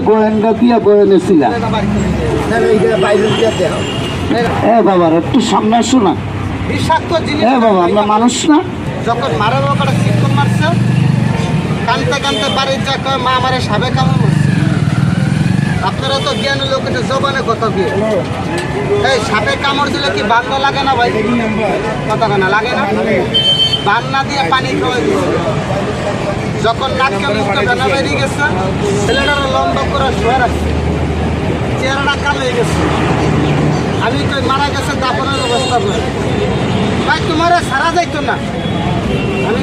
গোয়েন্দা দিয়া গোয়েনে ছিলাম না। না? মা আমারে সাবে কামড় মারছে। তো জ্ঞান লোক, এটা জবানে কথা দিয়ে এই, সাপে কামড় দিলে কি বান্না লাগে না ভাই? কথা না, লাগে না? বান্না দিয়ে পানি খাওয়াই দিচ্ছে যখন নাককে মুখটা বেনা বেরিয়ে গেছে ছেলেটার লম্বা করে শুয়ে রাখছে। চেহারাটা কালো হয়ে গেছে। আমি তো মারা গেছে দাপনের অবস্থা করে ভাই, তোমার সারা যাইতো না। আমি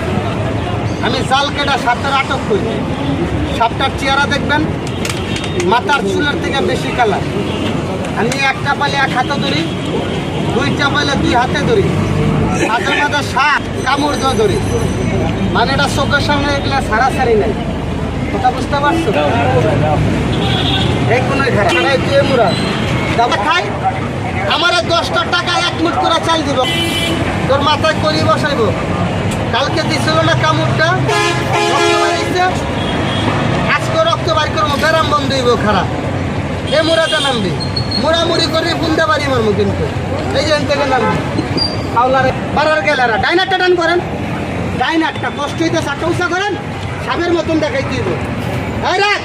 আমি জাল কেটা সাপটার আটক করি। সাপটার চেহারা দেখবেন, মাথার চুলের থেকে বেশি কালার। আমি একটা পালে এক হাতে ধরি, দুইটা পালে দুই হাতে ধরি। দিয়ে ধরি মানে এটা চোখের সামনে এগুলো সারা নাই। কথা বুঝতে পারছ? এই কোনো দাবা খাই। আমার দশটা টাকা এক মিনিট করে চাল দিব। তোর মাথায় করি বসাইব। কালকে দিছিল না কামড়টা? আজকে রক্ত বাড়ি করব, ব্যারাম বন্ধ হইব খারাপ। এ মুরাটা নামবি। মুড়ামুড়ি করে বুনতে পারি মারবো কিন্তু। এই যে থেকে নামবি। করেন। উঁচা করেন মতন রাখ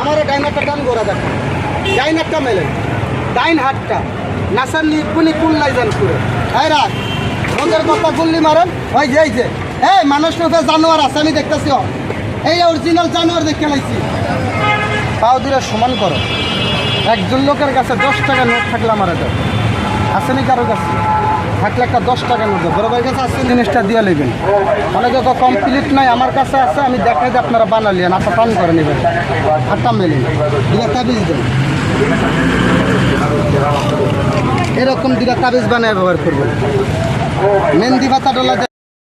আমার ডাইনারটা টান গোড়া দেখা। ডাইনারটা মেলেন ডাইন হাতটা। গুল্লি মারেন। ওই মানুষ জানোয়ার আছে, আমি দেখতেছি। এই অরিজিনাল জানোয়ার দেখে লাইছি। পাও দূরে সমান করো। একজন লোকের কাছে দশ টাকা নোট থাকলে আমার আছে নি কারও কাছে? থাকলে একটা দশ টাকা বড় ভাইয়ের কাছে আসছে জিনিসটা দিয়ে নেবেন অনেকে তো কমপ্লিট নাই আমার কাছে আছে, আমি দেখাই যে আপনারা বানালেন আপনার পান করে নেবেন হাতটা মেলেন দুটা তাবিজ দেন। এরকম দুটা তাবিজ বানায় ব্যবহার করবেন। মেহেন্দি পাতা ডলা